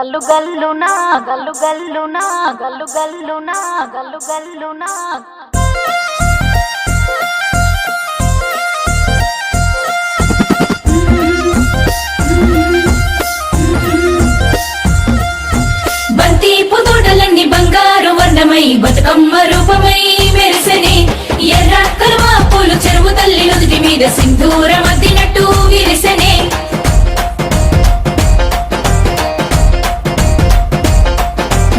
గల్లు గల్లునా గల్లు గల్లునా గల్లు గల్లునా గల్లు గల్లునా బంతి పుతోటలన్నీ బంగారు వర్ణమై బతుకమ్మ రూపమై మెరిసెనే. ఎర్ర కరువా పూలు చెరువు తల్లి నుదుటి మీద సింధూరం అద్దినట్టు విరిసనే.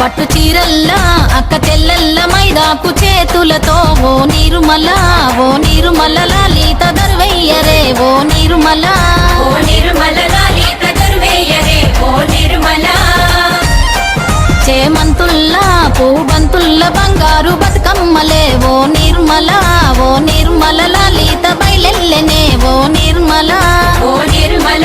పట్టు చీరల్లా అక్క తెల్లల్ల మైదాకు చేతులతో ఓ నిర్మల ఓ నిర్మల లలిత దర్వయ్యరే ఓ నిర్మల ఓ నిర్మల లలిత దర్వేయరే ఓ నిర్మల చేమంతుల్లా పూబంతుల్ల బంగారు బతుకమ్మలే ఓ నిర్మల ఓ నిర్మల లలిత బయలెల్లెనే ఓ నిర్మల ఓ నిర్మల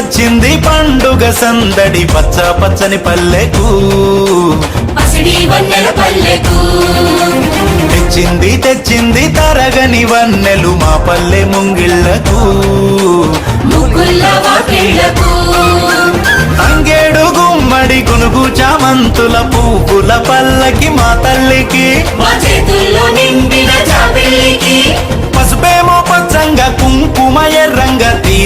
వచ్చింది పండుగ సందడి పచ్చ పచ్చని పల్లెకు. తెచ్చింది తెచ్చింది తరగని వన్నెలు మా పల్లె ముంగిళ్ళకు. తంగేడు గుమ్మడి గునుగు చామంతుల పువ్వుల పల్లకి మా తల్లికి. మా చేతుల్లో నిండిన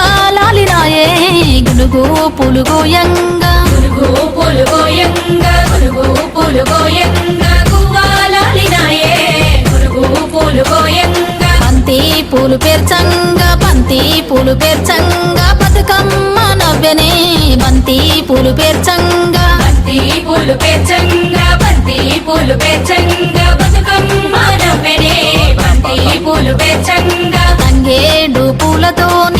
గునుగు గువ్వాలాలినాయే గునుగు పులుగోయంగా గురుగు పొలుగోయంగా గురుగు పొలుగోయంగా గువ్వాలాలినాయే గురుగు పొలుగోయంగా బంతి పూలు పేర్చంగా బంతి పూలు పేర్చంగా. బతుకమ్మ నవ్వెనే. బంతి పూలు పేర్చంగా. బంతి పూలు పేర్చంగా బంతి పూలు పేర్చంగా. బతుకమ్మ నవ్వెనే. బంతి పూలు పేర్చంగా. తంగేడు పూలతోని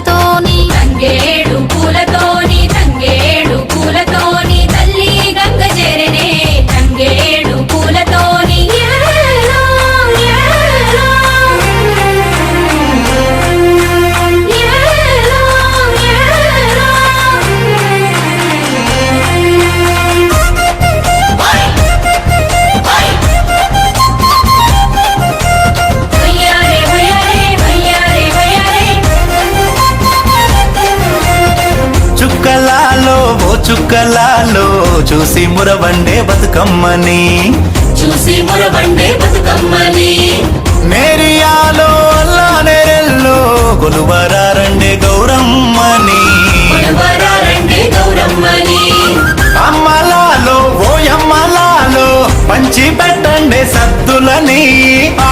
బతుకమ్మని. చూసి మురబండే బతుకమ్మని. నేరియాలో అల్లా నేరెల్లో కొలువరారండే గౌరమ్మని. అమ్మలాలో ఓ అమ్మలాలో పంచి పెట్టండే సద్దులని. ఆ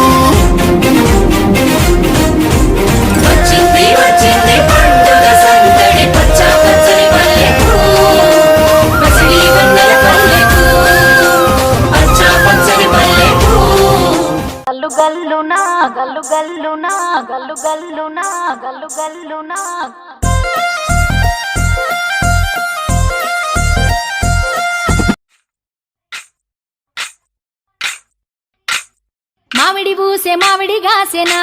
గల్లునా గల్లు గల్లునా మామిడి పూసే మామిడి గాసెనా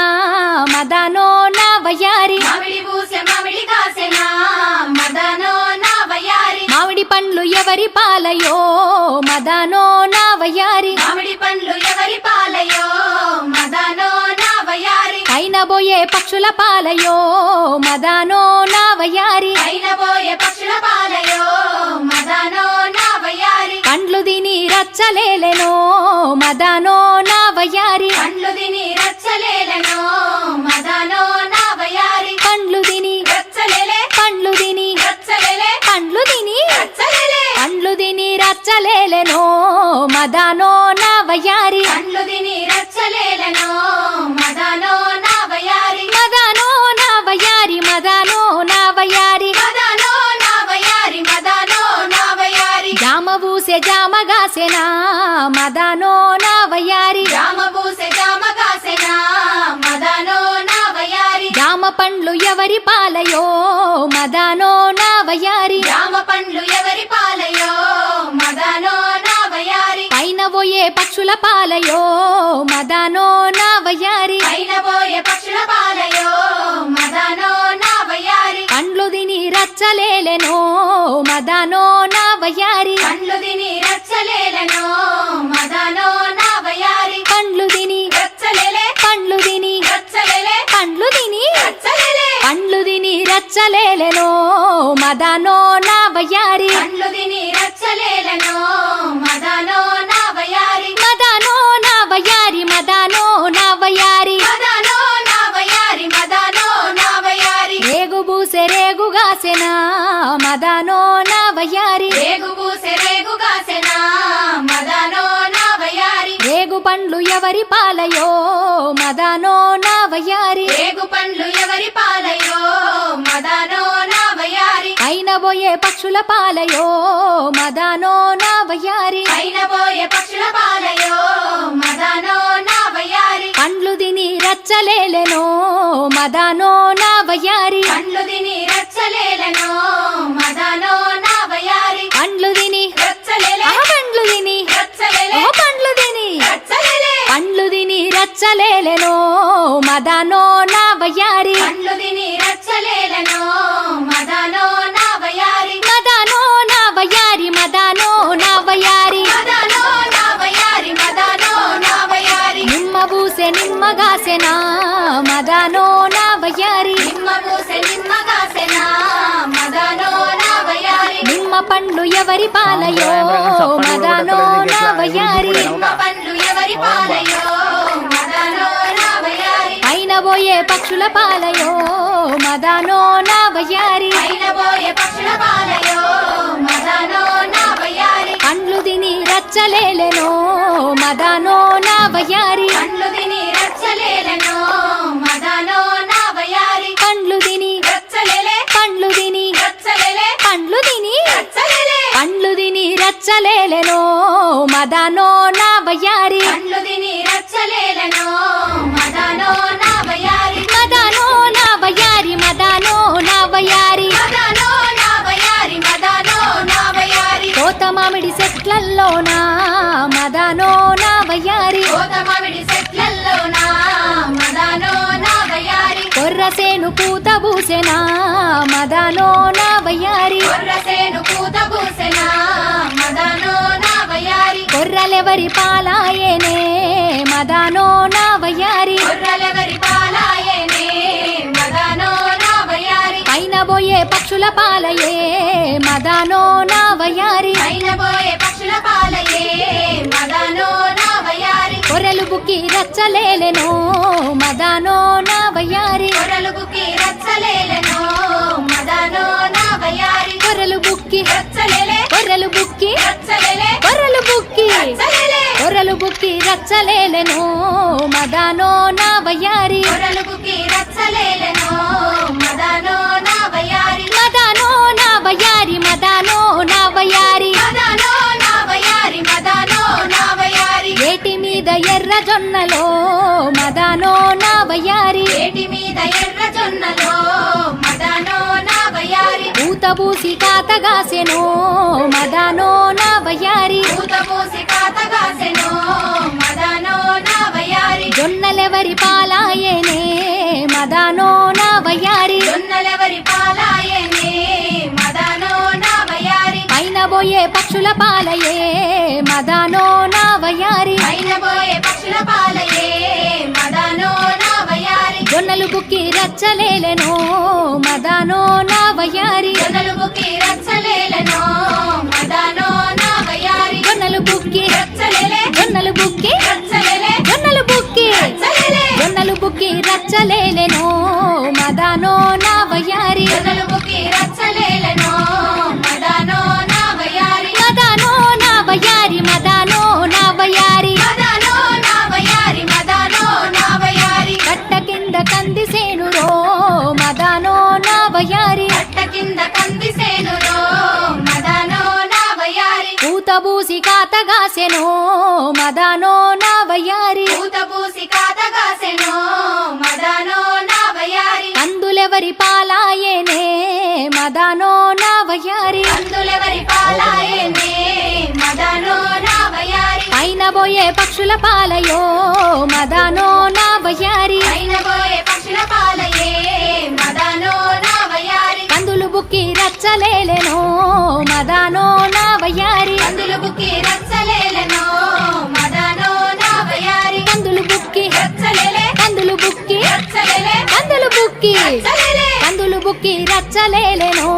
మదానో నా వయ్యారి. మామిడి పూసె మామిడి కాసెనా మదనో నా వయారి మామిడి పండ్లు ఎవరి పాలయో మదానో నా వయ్యారి. వయారి అయిన బోయే పక్షుల పాలయో మదానో నా వయ్యారి అయిన పోయే పక్షుల పాలయో మదనో నా వయారి పండ్లు తిని రచ్చలేలెనో మదానో నా వయ్యారి పండ్లు తిని రచ్చలేలను మదనో నా వయారి పండ్లు తిని రచ్చలేలే. పండ్లు తిని రచ్చలేలే. పండ్లు తిని రచ్చలేలే. పండ్లు తిని రచ్చలేలెనో మదానో నా వయ్యారి పండ్లు తిని రచ్చలేలను మదానో నా వయ్యారి మదనో నా వయారి మదనో నా వయారి జామ పూసే జామ గాసెనా మదానో నా వయ్యారి జామ పూసె జామ కాసెనా మదనో నా వయారి జామ పండ్లు ఎవరి పాలయో మదానో నా వయ్యారి జామ పండ్లు ఎవరి పాలయో మదనో నా వయారి పైన పోయే పక్షుల పాలయో మదానో తిని మదనో నవయా ఎవరి పాలయో మదానో నా వయ్యారి రేగు పండ్లు ఎవరి పాలయో మదనో నా వయారి అయిన పోయే పక్షుల పాలయో? మదానో నా వయ్యారి పైన పోయే పక్షుల పాలయో? మదనో నా వయారి పండ్లు తిని రచ్చలేలెనో? మదానో నా వయ్యారి పండ్లు తిని రచ్చలేలను? మదనో నా వయారి పండ్లు తిని రచ్చలేలే. పండ్లు తిని రచ్చలేలే. రచ్చలేలెనో మదానో నా వయ్యారి పండ్లు తిని రచ్చలేలను మదనో నా వయారి మదానో నా వయ్యారి మదానో నా వయ్యారి మదనో నా వయారి మదనో నా వయారి నిమ్మ బూసె నిమ్మ గాసెనా మదానో నా వయ్యారి నిమ్మ మదనో నా నిమ్మ పండ్లు ఎవరి పాలయో మదానో నా వయ్యారి నిమ్మ పండ్లు ఎవరి పాలయో వయారి అయిన పోయే పక్షుల పాలయో మదానో నా పైన పోయే పక్షుల పాలయో మదనో నా వయారి పండ్లు తిని రచ్చలేలెనో మదానో నా వయ్యారి పండ్లు తిని వయారి కొర్రసేను పూత బూసెనా? మదానో నా వయ్యారి. కొర్రసేను పూత పూసెనా మదనో నా వయారి కొర్రలెవరి పాలాయేనే? మదానో నా వయ్యారి. కొర్రలెవరి పాలాయనే? మదనో నా వయారి పైన పోయే పక్షుల పాలయే. మదానో నా వయ్యారి. పైన పోయే బుక్కి రచ్చలేలెనో మదానో నా వయ్యారి. కొర్రలు బుక్కి రచ్చలేలను మదనో నా వయారి కొర్రెలు బుక్కి రచ్చలేలే కొర్రెలు బుక్కి రచ్చలేలే కొర్రెలు బుక్కి రచ్చలేలే. కొర్రెలు బుక్కి రచ్చలేలెనో మదానో నా వయ్యారి. బుక్కి రచ్చలేలను మదనో నా వయారి మదానో నా వయ్యారి మదానో వయ్యారి ఏటి మీద ఎర్ర జొన్నలో మదానో నా వయ్యారి. ఏటి మీద ఎర్ర జొన్నలో మదనో నా వయారి పూతబూసి కాతగాసెను మదానో నా వయ్యారి. పూత పూసి కాతగాసెను మదనో నా వయారి జొన్నలెవరి పాలాయేనే మదానో నా వయ్యారి. జొన్నలెవరి పాలాయనే మదనో నా వయారి పైన పోయే పక్షుల పాలయే బుక్కి రచ్చలేలెను మదానో నా వయ్యారి. జొన్నలు బుక్కి రచ్చలేలను మదనో నా వయారి జొన్నలు బుక్కి రచ్చలేలే జొన్నలు బుక్కి రచ్చలేలే జొన్నలు బుక్కి రచ్చలేలే. జొన్నలు బుక్కి రచ్చలేలెను మదానో నా వయ్యారి. జొన్నలు బుక్కి రచ్చలేలను కాతగాసెను మదానో నా వయ్యారి. పూసి కాతగాసెను మదనో నా వయారి అందులెవరి పాలాయేనే మదానో నా వయ్యారి. అందులెవరి పాలాయనే మదనో నా వయారి పైన పోయే పక్షుల పాలయో మదానో నా వయ్యారి. పైన పోయే రచ్చలేలెను మదానో నా వయ్యారి అందులు బుక్కి రచ్చలేలను మదనో నా కందులు బుక్కి రచ్చలేలే కందులు బుక్కి రచ్చలేలే కందులు బుక్కి రచ్చలేలే. కందులు బుక్కి రచ్చలేలెను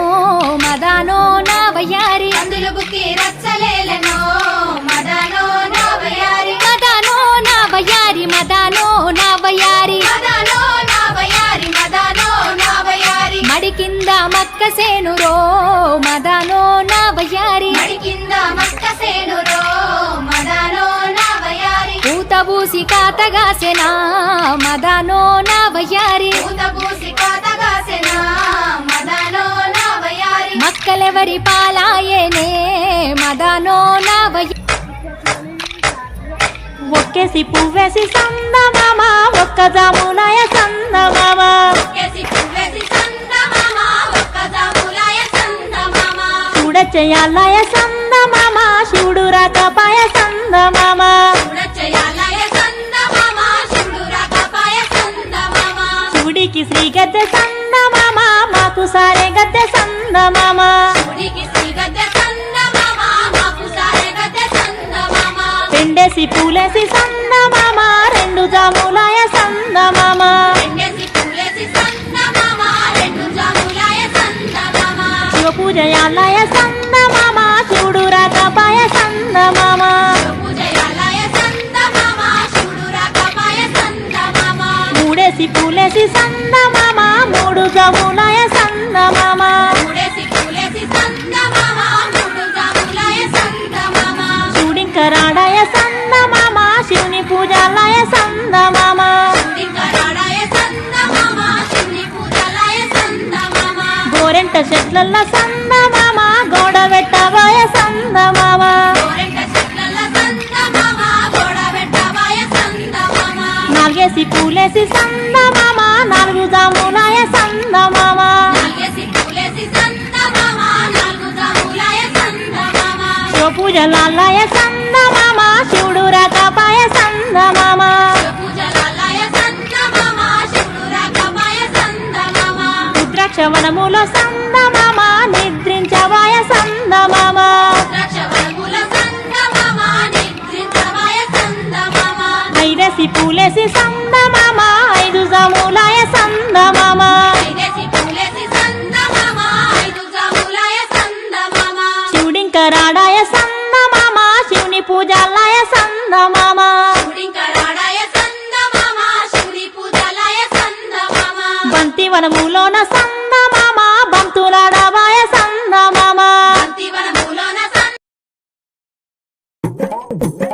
మదానో నా వయ్యారి అందులు బుక్కి రచ్చలేలను మక్కసేను రో మదనో నా బయారి మడి కింద మక్క సేనురో మదనో నా వయారి పూతబూసి కాతగాసెనా మదానో నా వయ్యారి పూత పూసి కాతగాసెన మదనో నా బయారి మక్కలెవరి పాలాయనే మదనో నా వయ్యారి ఒక్కేసి పువ్వేసి సందమామ ఒక్క జాములాయ సందమామ. ఒక్కేసి చూడ చేయాలయ సందమామ. శివుడు రాకపాయ సందమామ. శివుడికి శ్రీ గద్దె సందమామ. మాకు సారె గద్దె సందమామ. పెండేసి పూలేసి సందమామ రెండు జాములాయ సందమామ. పూజయాలయ సందమామ శివుడు రాకపాయ సందమామ. పూజయాలయ సందమామ మూడేసి పూలేసి సందమామ మూడు గములయ సందమామ. మూడేసి పూలేసి సందమామ మూడు జాములాయ సందమామ శివుని పూజాలయ సందమామ. చెట్లల్ల సందమామ గోడ పెట్టవాయ సందమామ గోరెంట చెట్లల్ల సందమామ. నాగేసి పూలేసి సందమామ నాలుగు జాములాయ సందమామ నాలుగు జాములాయ సందమామ. శివ పూజలాలయ సందమామ శివుడు రాకపాయ సందమామ. పూజలాలయ సందమామ శివుడు సందమామ నిద్రించవాయ సందమామ ఐదేసి పూలేసి సందమామ ఐదు జాములాయ సందమామ శివుడింకరాడాయ సందమామ శివుని పూజాలయ సందమామ శివుడింకరాడాయ సందమామ శివుడి Oh,